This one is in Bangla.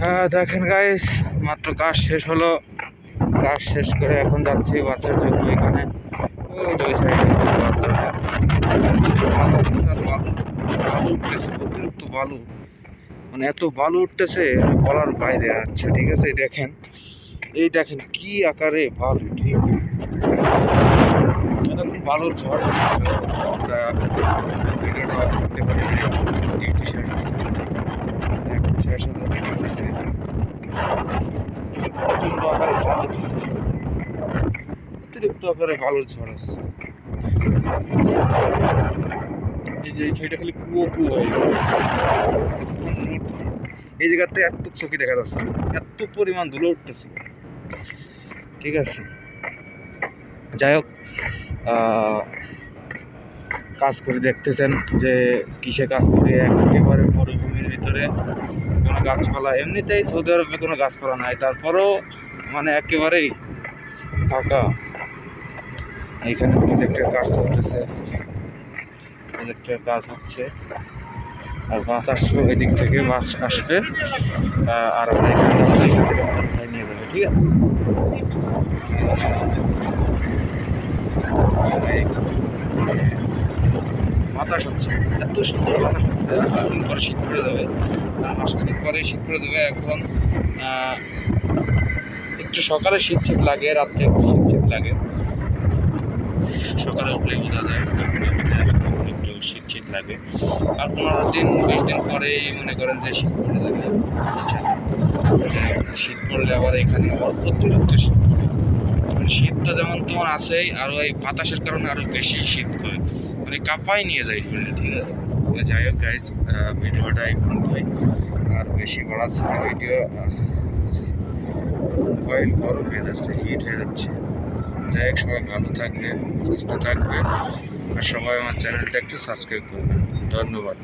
হ্যাঁ দেখেন গাইস মাত্র কাজ শেষ হলো। কাজ শেষ করে এখন যাচ্ছি বাসের জন্য এখানে। অতিরিক্ত বালু। মানে এত বালু উঠতেছে বলার বাইরে আচ্ছা ঠিক আছে? দেখেন, এই দেখেন কি আকারে বালু, ঠিক। বালুর ঝড় আসছে। আমরা ভিডিওটা করতে পারি ডিউটি শেষ হচ্ছে। এখন শেষ হলো ভিডিওটা। প্রচণ্ড আকারে বালু ঝড় আসছে। অতিরিক্ত আকারে বালুর ঝড় আসছে এই যে এই সাইডে খালি কুয়ো কুয়ো হয়ে এই জায়গাতে এত চোখে দেখা যাচ্ছে। এত পরিমাণ ধুলো উঠতেছে ঠিক আছে যাই হোক কাজ করে দেখতেছেন যে কিসে কাজ করে একেবারে মরুভূমির ভিতরে গাছপালা, এমনিতেই সৌদি আরবে কোনো গাছপালা নাই। তারপরেও মানে একেবারেই ফাঁকা। এইখানে প্রজেক্টের কাজ চলতেছে। প্রজেক্টের কাজ হচ্ছে। আর বাস আসবে ওই দিক থেকে, বাস আসবে। আর আমরা এখানে এখান থেকে নিয়ে যাবে, ঠিক আছে? বাতাস হচ্ছে। এত সুন্দর বাতাস হচ্ছে। কিছুদিন পরে শীত পড়ে যাবে। আর মাসখানেক পরে শীত পড়ে যাবে। এখন একটু সকালে শীত শীত লাগে, রাত্রে একটু শীত শীত লাগে। সকালে উঠলে বোঝা যায় একটু শীত শীত লাগে। আর পনেরো দিন, বিশ দিন পরেই মনে করেন যে শীত পড়ে যাবে। শীত পড়লে আবার এখানে আবার অতিরিক্ত শীত পড়ে। শীত তো যেমন তোমার আছেই, আর ওই বাতাসের কারণে আরও বেশি শীত করে। মানে কাঁপাই নিয়ে যায় শরীরে, ঠিক আছে? যাই হোক গাইজ ভিডিওটা এই পর্যন্তই। আর বেশি বাড়াচ্ছে না ভিডিও মোবাইল গরম হয়ে যাচ্ছে হিট হয়ে যাচ্ছে। যাই হোক, সবাই ভালো থাকবেন, সুস্থ থাকবেন। আর সবাই আমার চ্যানেলটা একটু সাবস্ক্রাইব করবেন। ধন্যবাদ।